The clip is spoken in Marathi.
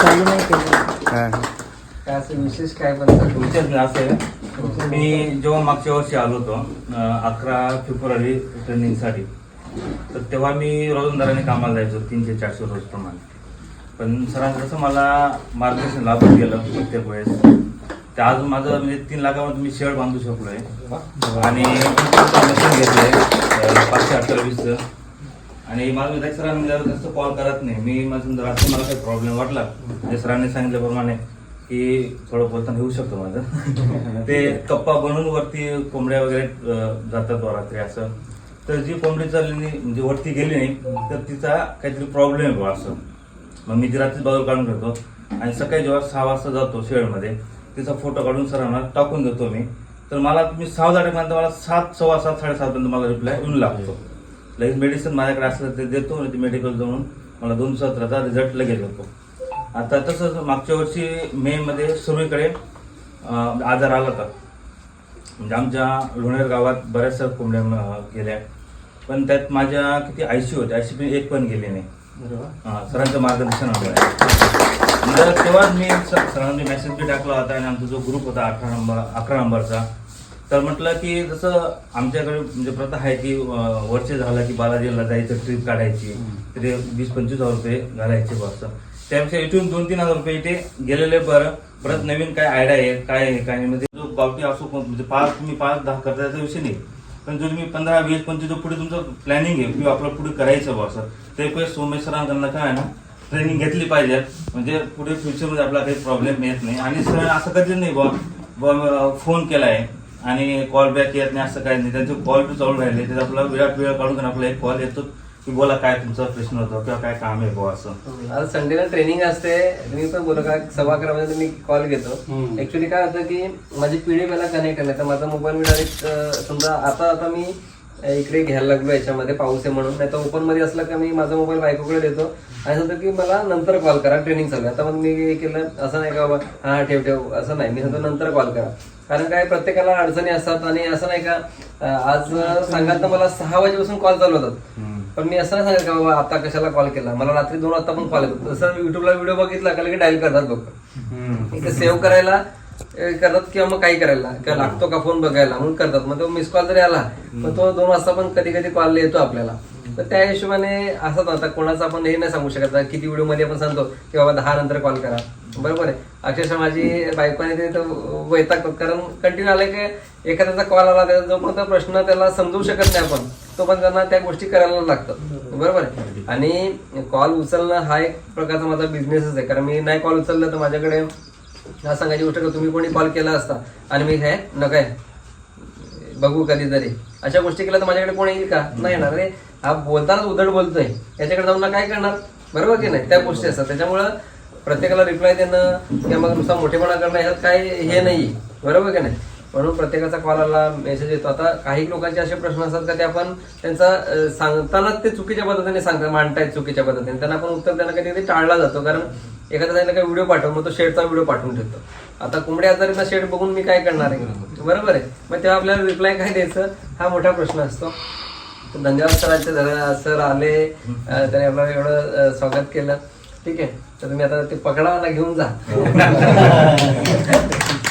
चालू नाही केलं काय असं विशेष काय पण विशेष नाही मी जेव्हा मागच्या वर्षी आलो होतो अकरा फेब्रुवारी ट्रेनिंगसाठी तर तेव्हा मी रोजंदाराने कामाला जायचो तीनशे चारशे रोज प्रमाणे. पण सरांचं कसं मला मार्गदर्शन लाभत गेलं प्रत्येक वेळेस. ते आज माझं म्हणजे तीन लाखामध्ये मी शेअर बांधू शकलो आहे आणि अठ्ठावीसचं आणि मला विधायक सरांनी जास्त कॉल करत नाही. मी माझं असं मला काही प्रॉब्लेम वाटला. जे सरांनी सांगितल्याप्रमाणे की थोडं बोलताना येऊ शकतो माझं. ते कप्पा बनवून वरती कोंबड्या वगैरे जातात रात्री असं. तर जी कोंबडी चालली नाही म्हणजे वरती गेली नाही तर तिचा काहीतरी प्रॉब्लेम आहे असं. मग मी ती रात्री बाजूला काढून ठेवतो. आणि सकाळी जेव्हा सहा वाजता जातो शेडमध्ये तिचा फोटो काढून सरांना टाकून देतो मी. तर मला तुम्ही सहा वाजेपर्यंत मला सात सव्वा सात साडेसातपर्यंत मला रिप्लाय येऊन लागतो. लगेच मेडिसिन माझ्याकडे असलं ते देतो आणि ते मेडिकल जाऊन मला दोन सत्राचा रिझल्ट लगेच येतो आता तसंच मागच्या वर्षी मे मध्ये सर्वीकडे अं, आजार आला होता. म्हणजे आमच्या लोणेर गावात बऱ्याचशा कोंबड्या गेल्या पण त्यात माझ्या किती ऐंशी होते ऐंशी पण एक पण गेली नाही. हा, सरांचं मार्गदर्शन तेव्हाच मी सरांनी मेसेज बी टाकला होता आणि आमचा जो ग्रुप होता अठरा नंबर अकरा नंबरचा तर म्हटलं की जसं आमच्याकडे म्हणजे प्रथा आहे की वर्ष झाला की बालाजीला जायचं ट्रिप काढायची. तिथे वीस पंचवीस हजार रुपये घालायचे बस. त्यापेक्षा इथून दोन तीन हजार रुपये इथे गेलेले बरं. परत नवीन काय आयडिया आहे काय आहे काय म्हणजे जो गावठी असो म्हणजे पाच तुम्ही पाच दहा करता विषय नाही. पण जो तुम्ही पंधरा वीस पंचवीस जो पुढे तुमचं प्लॅनिंग आहे किंवा आपलं पुढे करायचं बा असं ते काही सोमेश सरांकडनं काय आहे ना ट्रेनिंग घेतली पाहिजे. म्हणजे पुढे फ्युचरमध्ये आपला काही प्रॉब्लेम येत नाही. आणि सर असं कधी नाही बा फोन केलाय. आणि कॉल बॅक येत नाही असं काही नाही. त्यांचे कॉल बी चालू राहिले. त्याचा आपला वेळा वेळ काढून आपला एक कॉल येतो की बोला काय तुमचा प्रश्न होतो किंवा काय काम आहे बुवा असं. आज संडेला ट्रेनिंग असते. तुम्ही पण बोला का सव्वा अकरा वाजता मी कॉल घेतो. ऍक्च्युली काय होतं की माझी पिढी मला कनेक्ट आहे तर माझा मोबाईल मी डायरेक्ट समजा आता आता मी इकडे घ्यायला लागलो याच्यामध्ये पाऊस आहे म्हणून. नाही तर ओपनमध्ये असलं का मी माझा मोबाईल बायकोकडे देतो. आणि सांगतो की मला नंतर कॉल करा ट्रेनिंग चालू. आता मग मी हे केलं असं नाही का बाबा हा ठेव ठेव. असं नाही. मी सांगतो नंतर कॉल करा. कारण काय प्रत्येकाला अडचणी असतात आणि असं नाही का आज सांगाल तर मला सहा वाजेपासून कॉल चालू होतात. पण मी असं नाही सांगत का बाबा आता कशाला कॉल केला? मला रात्री दोन वाजता पण कॉल येतो तसं युट्यूबला व्हिडिओ बघितला का की डायल करतात लोक. इथे सेव्ह करायला करतात किंवा मग काही करायला किंवा लागतो का फोन बघायला म्हणून करतात. मग तो मिस कॉल जरी आला मग तो दोन वाजता पण कधी कधी कॉल येतो आपल्याला. तर त्या हिशोबाने असंच आता. कोणाचं आपण हे नाही सांगू शकत. किती व्हिडिओमध्ये आपण सांगतो की बाबा दहा नंतर कॉल करा. बरोबर आहे. अक्षरशः माझी बायकोने ते वैतागतात कारण कंटिन्यू आले की एखाद्याचा कॉल आला त्याचा जोपर्यंत प्रश्न त्याला समजू शकत नाही आपण तो पण त्यांना त्या गोष्टी करायला लागतात. बरोबर. आहे? आणि कॉल उचलणं हा एक प्रकारचा माझा बिझनेसच आहे. कारण मी नाही कॉल उचललं तर माझ्याकडे हा सांगायची गोष्ट का तुम्ही कोणी कॉल केला असता आणि मी काय नकाय बघू कधीतरी. अशा गोष्टी केल्या तर माझ्याकडे कोणी येईल का? नाही येणार. अरे हा बोलतानाच उधड बोलतोय. याच्याकडे जाऊन काय करणार? बरोबर की नाही? त्या गोष्टी असतात. त्याच्यामुळं प्रत्येकाला रिप्लाय देणं किंवा मग नुसता मोठेपणा करणं ह्यात काय हे नाही बरोबर की नाही? म्हणून प्रत्येकाचा कॉल आला मेसेज येतो. आता काही लोकांचे असे प्रश्न असतात का ते आपण त्यांचा सांगतानाच ते चुकीच्या पद्धतीने सांगतात मांडतायत चुकीच्या पद्धतीने. त्यांना आपण उत्तर त्यांना कधी कधी टाळला जातो कारण एखाद्या त्यांना काही व्हिडिओ पाठव मग तो शेडचा व्हिडिओ पाठवून ठेवतो. आता कोंबड्या आजारीचा शेड बघून मी काय करणार आहे? बरोबर आहे? मग तेव्हा आपल्याला रिप्लाय काय द्यायचं? हा मोठा प्रश्न असतो. धन्यवाद सरांचे सर आले त्याने आपल्याला एवढं स्वागत केलं. ठीक आहे. तर तुम्ही आता ते पकडावाला घेऊन जा.